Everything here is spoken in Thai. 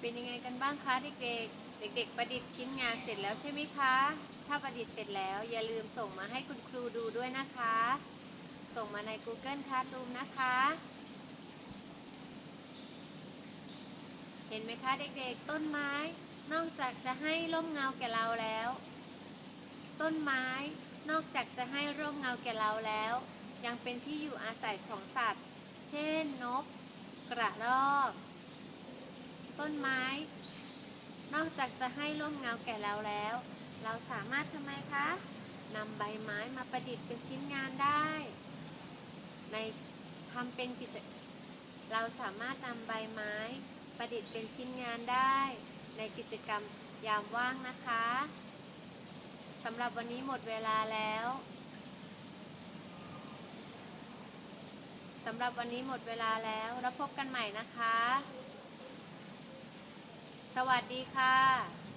เป็นยังไงกันบ้างคะเด็กๆ เด็ก ๆ ประดิษฐ์ชิ้นงานเสร็จแล้วใช่ไหมคะ ถ้าประดิษฐ์เสร็จแล้วอย่าลืมส่งมาให้คุณครูดูด้วยนะคะ ส่งมาใน Google Classroom นะคะ เห็นไหมคะเด็กๆ ต้นไม้ นอกจากจะให้ร่มเงาแก่เราแล้ว ต้นไม้ นอกจากจะให้ร่มเงาแก่เราแล้ว ยังเป็นที่อยู่อาศัยของสัตว์ เช่นนก กระรอก ต้นไม้ นอกจากจะให้ร่มเงาแก่เราแล้ว เราสามารถทำไมคะนำใบไม้มาประดิษฐ์เป็นชิ้นงานได้ ในทำเป็นกิจเราสามารถนำใบไม้ประดิษฐ์เป็นชิ้นงานได้ ในกิจกรรมยามว่างนะคะสำหรับวันนี้หมดเวลาแล้วสำหรับวันนี้หมดเวลาแล้ว แล้วพบกันใหม่นะคะ สวัสดีค่ะ